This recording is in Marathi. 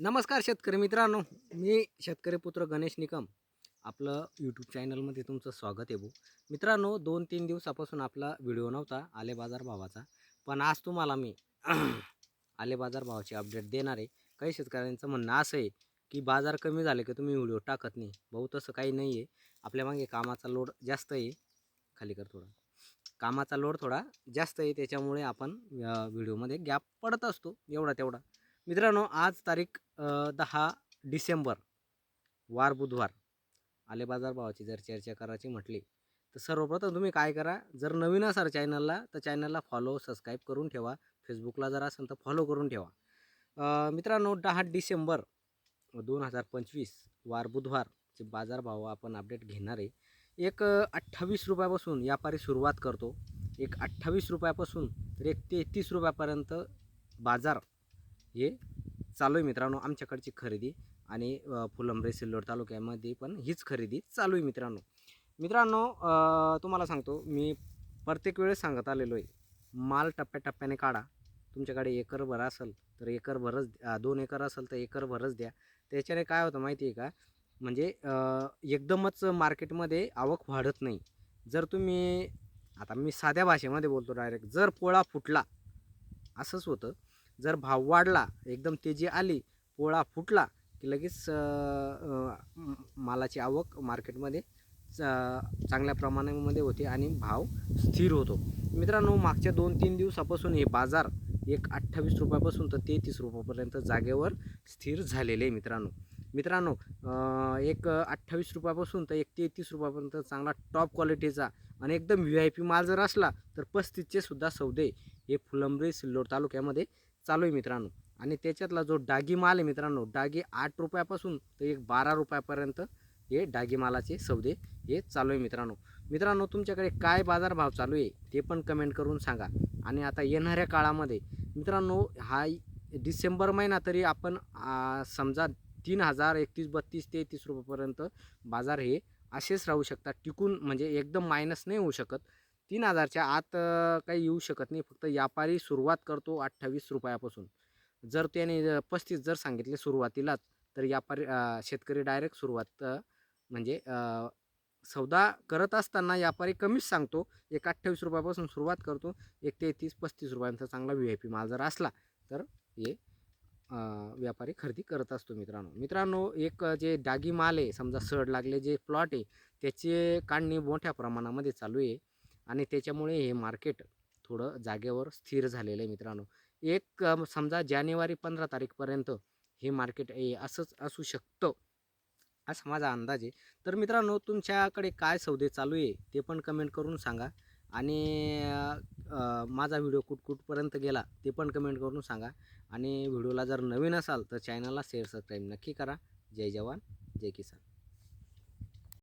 नमस्कार शेतकरी मित्रांनो मी शेतकरी पुत्र गणेश निकम. आपलं यूट्यूब चॅनलमध्ये तुमचं स्वागत आहे भाऊ मित्रांनो दोन तीन दिवसापासून आपला व्हिडिओ नव्हता आले बाजार भावाचा. पण आज तुम्हाला मी आले बाजार भावाची अपडेट देणार आहे. काही शेतकऱ्यांचं म्हणणं असं आहे की बाजार कमी झाले की तुम्ही व्हिडिओ टाकत नाही. भाऊ तसं काही नाही आहे. आपल्या मागे कामाचा लोड जास्त आहे. खाली कर थोडा. कामाचा लोड थोडा जास्त आहे. त्याच्यामुळे आपण व्हिडिओमध्ये गॅप पडत असतो. एवढा तेवढा. मित्रांनो आज तारीख दहा डिसेंबर वार बुधवार आले बाजार भावाची जर चर्चा करायची म्हटली तर सर्वप्रथम तुम्ही काय करा जर नवीन असाल चॅनलला तर चॅनलला फॉलो सबस्क्राईब करून ठेवा. फेसबुकला जर असेल तर फॉलो करून ठेवा. मित्रांनो दहा डिसेंबर दोन हजार पंचवीस वार बुधवारचे बाजारभाव आपण अपडेट घेणार आहे. एक अठ्ठावीस रुपयापासून व्यापारी सुरुवात करतो. एक अठ्ठावीस रुपयापासून तर एक तेहतीस रुपयापर्यंत बाजार हे चालू आहे मित्रांनो आमच्याकडची खरेदी आणि फुलंब्रे सिल्लोड तालुक्यामध्ये पण हीच खरेदी चालू आहे मित्रांनो. मित्रांनो तुम्हाला सांगतो मी प्रत्येक वेळेस सांगत आलेलो आहे माल टप्प्याटप्प्याने काढा. तुमच्याकडे एकरभर असेल तर एकरभरच दोन एकर असेल तर एकरभरच द्या. त्याच्याने काय होतं माहिती आहे का? म्हणजे एकदमच मार्केटमध्ये आवक वाढत नाही. जर तुम्ही आता मी साध्या भाषेमध्ये बोलतो डायरेक्ट जर पोळा फुटला असंच होतं. जर भाव वाढला एकदम तेजी आली पोळा फुटला की लगेच मालाची आवक मार्केटमध्ये चांगल्या प्रमाणामध्ये होते आणि भाव स्थिर होतो. मित्रांनो मागच्या दोन तीन दिवसापासून हे बाजार एक अठ्ठावीस रुपयापासून तर तेहतीस रुपयापर्यंत जागेवर स्थिर झालेले आहे मित्रांनो. मित्रांनो एक अठ्ठावीस रुपयापासून तर एक तेहतीस रुपयापर्यंत चांगला टॉप क्वालिटीचा आणि एकदम व्ही आय पी माल जर असला तर पस्तीसचे सुद्धा सौदे हे फुलंब्री सिल्लोड तालुक्यामध्ये चालू आहे मित्रांनो. आणि त्याच्यातला जो डागी माल आहे मित्रांनो डागी आठ रुपयापासून तर एक बारा रुपयापर्यंत हे डागी मालाचे सौदे हे चालू आहे मित्रांनो. मित्रांनो तुमच्याकडे काय बाजारभाव चालू आहे ते पण कमेंट करून सांगा. आणि आता येणाऱ्या काळामध्ये मित्रांनो हा डिसेंबर महिना तरी आपण समजा तीन हजार एकतीस बत्तीस तेहतीस रुपयापर्यंत बाजार हे असेच राहू शकतात. टिकून म्हणजे एकदम मायनस नाही होऊ शकत. तीन हजारच्या आत काही येऊ शकत नाही. फक्त व्यापारी सुरुवात करतो अठ्ठावीस रुपयापासून. जर त्याने पस्तीस जर सांगितले सुरुवातीलाच तर व्यापारी शेतकरी डायरेक्ट सुरुवात म्हणजे सौदा करत असताना व्यापारी कमीच सांगतो. एक अठ्ठावीस रुपयापासून सुरुवात करतो. एक ते तीस पस्तीस रुपयांचा चांगला व्ही आय पी माल जर असला तर हे व्यापारी खरेदी करत असतो मित्रांनो. मित्रांनो एक जे डागी माल आहे समजा सड लागले जे प्लॉट आहे त्याचे काढणी मोठ्या प्रमाणामध्ये चालू आहे. आणि त्याच्यामुळे हे मार्केट थोडं जागेवर स्थिर झालेलं आहे मित्रांनो. एक समजा जानेवारी पंधरा तारीखपर्यंत हे मार्केट हे असंच असू शकतं असा माझा अंदाज आहे. तर मित्रांनो तुमच्याकडे काय सौदे चालू आहे ते पण कमेंट करून सांगा आणि माझा व्हिडिओ कुठकुठपर्यंत गेला ते पण कमेंट करून सांगा आणि व्हिडिओला जर नवीन असाल तर चॅनलला शेअर सबस्क्राईब नक्की करा. जय जवान जय किसान.